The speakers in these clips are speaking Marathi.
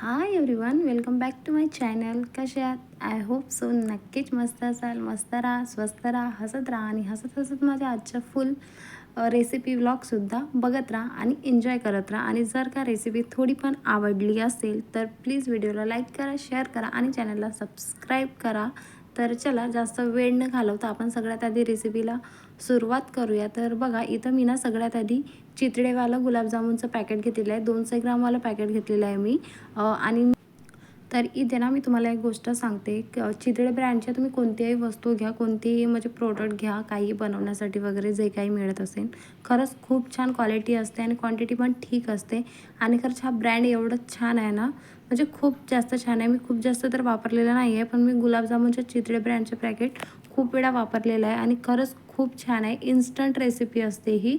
Hi everyone welcome back to my channel कसे आहात आय होप सो नक्कीच मस्त असाल. मस्त राहा स्वस्त राहा हसत राहा आणि हसत हसत माझ्या आजच्या फुल रेसिपी व्लॉगसुद्धा बघत राहा आणि एन्जॉय करत राहा. आणि जर का रेसिपी थोडी पण आवडली असेल तर प्लीज व्हिडिओला लाईक करा शेअर करा आणि चॅनलला सबस्क्राईब करा. तर चला जास्त वेळ न घालवता आपण सगळ्यात आधी रेसिपीला सुरुवात करूया. तर बघा इथं मी ना सगळ्यात आधी चितळेवालं गुलाबजामुनचं पॅकेट घेतलेलं आहे. दोनशे ग्रामवालं पॅकेट घेतलेलं आहे मी. आणि तर इथे ना मी तुम्हाला एक गोष्ट सांगते. चितळे ब्रँडच्या तुम्ही कोणत्याही वस्तू घ्या कोणतीही म्हणजे प्रोडक्ट घ्या काही बनवण्यासाठी वगैरे जे काही मिळत असेल. खरंच खूप छान क्वालिटी असते आणि क्वांटिटी पण ठीक असते. आणि खरंच हा ब्रँड एवढंच छान आहे ना म्हणजे खूप जास्त छान आहे. मी खूप जास्त तर वापरलेलं नाही आहे पण मी गुलाबजामुनच्या चितळे ब्रँडचे पॅकेट खूप वेळा वापरलेलं आहे आणि खरंच खूप छान आहे. इन्स्टंट रेसिपी असते ही.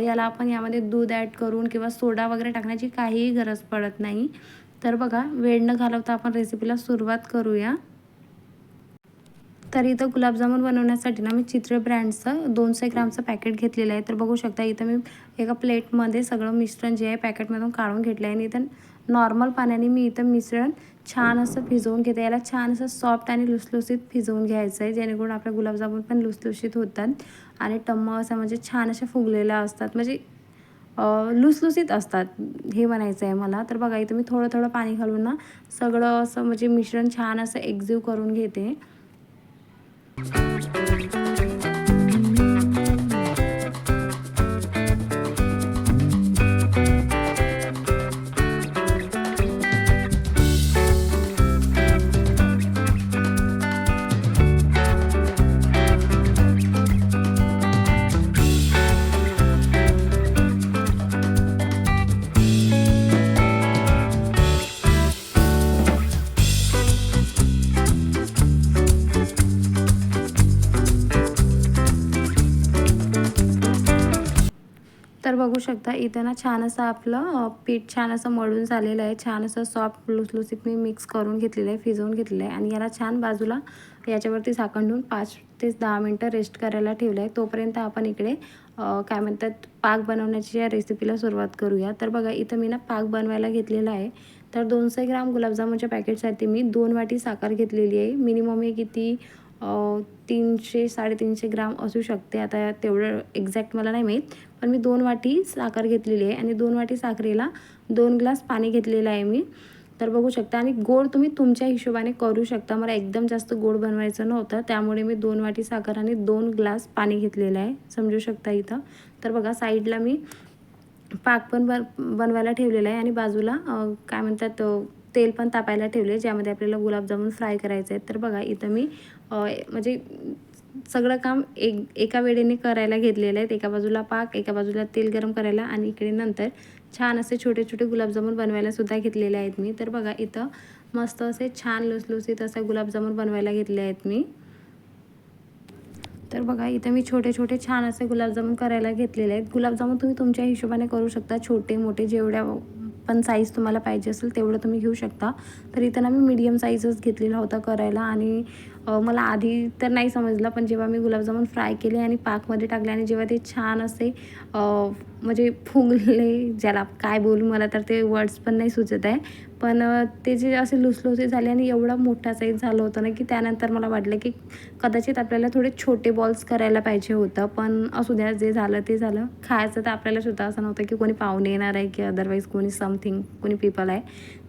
याला आपण यामध्ये दूध ॲड करून किंवा सोडा वगैरे टाकण्याची काहीही गरज पडत नाही. तर बघा वेळ न घालवता आपण रेसिपीला सुरुवात करूया. तर इथं गुलाबजामुन बनवण्यासाठी ना मी चित्र ब्रँडचं दोनशे ग्रामचं पॅकेट घेतलेलं आहे. तर बघू शकता इथं मी एका प्लेटमध्ये सगळं मिश्रण जे आहे पॅकेटमधून काढून घेतलं आहे आणि इथं नॉर्मल पाण्याने मी इथं मिश्रण छान असं भिजवून घेते. याला छान असं सॉफ्ट आणि लुसलुसीत भिजवून घ्यायचं आहे जेणेकरून आपल्या गुलाबजामुन पण लुसलुसीत होतात आणि टम्म असं म्हणजे छान अशा फुगलेल्या असतात. म्हणजे लुसलुसीत असतात हे म्हणायचं आहे मला. तर बघा इथं मी थोडं थोडं पाणी घालून ना सगळं असं म्हणजे मिश्रण छान असं एक्झिव्ह करून घेते. तर बघू शकता इथं ना छान असं आपलं पीठ छान असं मळून झालेलं आहे. छान असं सॉफ्ट लुसलुसीत मी मिक्स करून घेतलेलं आहे फिजवून घेतलेलं आहे. आणि याला छान बाजूला याच्यावरती झाकण ठेवून पाच ते दहा मिनटं रेस्ट करायला ठेवलं आहे तोपर्यंत आपण इकडे काय म्हणतात पाक बनवण्याची या रेसिपीला सुरुवात करूया. तर बघा इथं मी ना पाक बनवायला घेतलेला आहे. तर दोनशे ग्राम गुलाबजामुनच्या पॅकेटसाठी मी दोन वाटी साखर घेतलेली आहे. मिनिमम हे किती तीनशे साडेतीनशे ग्राम असू शकते. आता तेवढं एक्झॅक्ट मला नाही माहीत. पण मी दोन वाटी साखर घेतलेली आहे आणि दोन वाटी साखरेला दोन ग्लास पाणी घेतलेलं आहे मी. तर बघू शकता आणि गोड तुम्ही तुमच्या हिशोबाने करू शकता. मला एकदम जास्त गोड बनवायचं नव्हतं त्यामुळे मी दोन वाटी साखर आणि दोन ग्लास पाणी घेतलेलं आहे. समजू शकता इथं. तर बघा साईडला मी पाक पण बन बनवायला ठेवलेला आहे आणि बाजूला काय म्हणतात तेल पण तापायला ठेवले ज्यामध्ये आपल्याला गुलाबजामुन फ्राय करायचे आहेत तर बघा इथं मी म्हणजे सगळं काम एक एका वेळेने करायला घेतलेलं आहे एका बाजूला पाक एका बाजूला तेल गरम करायला आणि इकडे नंतर छान असे छोटे छोटे गुलाबजामुन बनवायला सुद्धा घेतलेले आहेत मी. तर बघा इथं मस्त असे छान लुसलुसीत असं गुलाबजामुन बनवायला घेतले आहेत मी. तर बघा इथं मी छोटे छोटे छान असे गुलाबजामून करायला घेतलेले आहेत. गुलाबजामुन तुम्ही तुमच्या हिशोबाने करू शकता. छोटे मोठे जेवढ्या पण साईज तुम्हाला पाहिजे असेल तेवढं तुम्ही घेऊ शकता. तर इथं ना मी मीडियम साईजच घेतलेला होता करायला आणि मला आधी तर नाही समजलं पण जेव्हा मी गुलाबजामुन फ्राय केले आणि पाकमध्ये टाकले आणि जेव्हा ते छान असे म्हणजे फुगले ज्याला काय बोलू मला तर ते वर्ड्स पण नाही सुचत आहे. पण ते जे असे लुसलुसे झाले आणि एवढा मोठा साईज झालं होतं ना की त्यानंतर मला वाटलं की कदाचित आपल्याला थोडे छोटे बॉल्स करायला पाहिजे होतं पण असू द्या जे झालं ते झालं. खायचं तर आपल्याला सुद्धा असं नव्हतं की कोणी पाहुणे येणार आहे की अदरवाईज कोणी समथिंग कोणी पीपल आहे.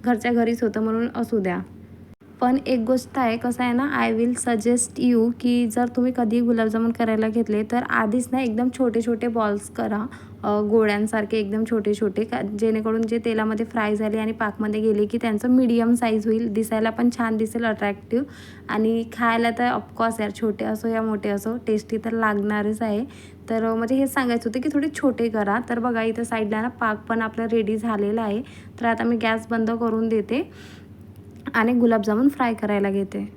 घरच्या घरीच होतं म्हणून असू द्या. पण एक गोष्ट आहे कसं आहे ना आय विल सजेस्ट यू की जर तुम्ही कधी गुलाबजामुन करायला घेतले तर आधीच ना एकदम छोटे छोटे बॉल्स करा गोळ्यांसारखे एकदम छोटे छोटे का जेणेकरून जे तेलामध्ये फ्राय झाले आणि पाकमध्ये गेले की त्यांचं मीडियम साईज होईल दिसायला पण छान दिसेल अट्रॅक्टिव्ह आणि खायला तर ऑफकोर्स यार छोटे असो या मोठे असो टेस्टी तर लागणारच आहे. तर म्हणजे हे सांगायचं होतं की थोडे छोटे करा. तर बघा इथं साईडला ना पाक पण आपला रेडी झालेला आहे. तर आता मी गॅस बंद करून देते. आणि गुलाबजामुन फ्राय करायला घेते.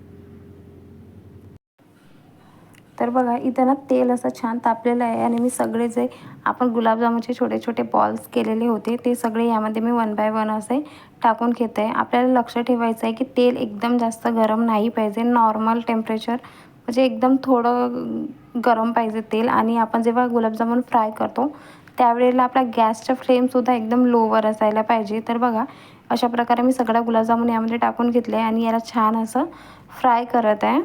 तर बघा इथं ना तेल असं छान तापलेलं आहे आणि मी सगळे जे आपण गुलाबजामुनचे छोटे छोटे बॉल्स केलेले होते ते सगळे यामध्ये मी वन बाय वन असे टाकून घेत आहे. आपल्याला लक्ष ठेवायचं आहे की तेल एकदम जास्त गरम नाही पाहिजे. नॉर्मल टेम्परेचर म्हणजे एकदम थोडं गरम पाहिजे तेल आणि आपण जेव्हा गुलाबजामुन फ्राय करतो त्यावेळेला आपला गॅसचा फ्लेमसुद्धा एकदम लोवर असायला पाहिजे. तर बघा अशा प्रकारे मी सगळा गुलाबजामुन यामध्ये टाकून घेतले आहे आणि याला छान असं फ्राय करत आहे.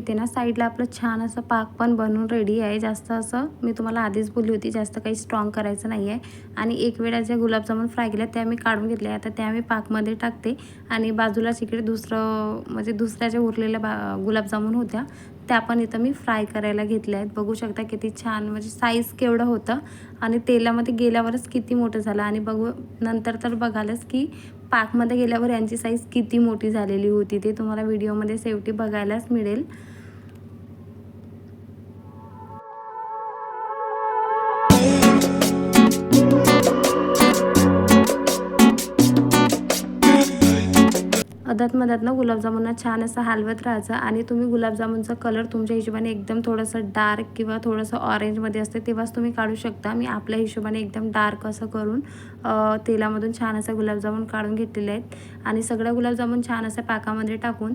इथे ना साईडला आपलं छान असं पाक पण बनवून रेडी आहे. जास्त असं मी तुम्हाला आधीच बोलली होती जास्त काही स्ट्रॉंग करायचं नाही आहे आणि एक वेळा ज्या गुलाबजामुन फ्राय केल्या त्या मी काढून घेतल्या. आता त्या मी पाकमध्ये टाकते. आणि बाजूलाच इकडे दुसरं म्हणजे दुसऱ्या ज्या उरलेल्या बा गुलाबजामुन होत्या त्या पण इथं मी फ्राय करायला घेतल्या आहेत. बघू शकता किती छान म्हणजे साईज केवढं होतं. आणि तेलामध्ये गेल्यावरच किती मोठं झालं. आणि बघू नंतर तर बघालच की पाकमध्ये गेल्यावर यांची साईज किती मोठी झालेली होती ते तुम्हाला व्हिडिओमध्ये शेवटी बघायलाच मिळेल. अदात मधात गुलाबजामुनला छान असं हलवत राहायचं आणि तुम्ही गुलाबजामुनचा कलर तुमच्या हिशोबाने एकदम थोडंसं डार्क किंवा थोडंसं ऑरेंजमध्ये असते तेव्हाच तुम्ही काढू शकता. मी आपल्या हिशोबाने एकदम डार्क असं करून तेलामधून छान असं गुलाबजामुन काढून घेतलेले आहेत. आणि सगळ्या गुलाबजामुन छान असा पाकामध्ये टाकून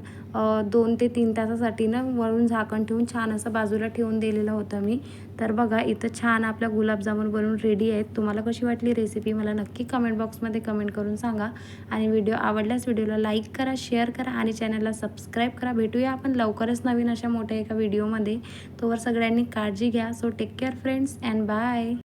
दोन ते तीन तासासाठी ना वरून झाकण ठेवून छान असं बाजूला ठेवून दिलेलं होतं मी. तर बघा इथं छान आपल्या गुलाबजामून बनवून रेडी आहेत. तुम्हाला कशी वाटली रेसिपी मला नक्की कमेंट बॉक्समध्ये कमेंट करून सांगा. आणि व्हिडिओ आवडल्यास व्हिडिओला लाईक करा शेअर करा आणि चॅनलला सबस्क्राईब करा. भेटूया आपण लवकरच नवीन अशा मोठ्या एका व्हिडिओमध्ये तोवर सगळ्यांनी काळजी घ्या. So take care friends and bye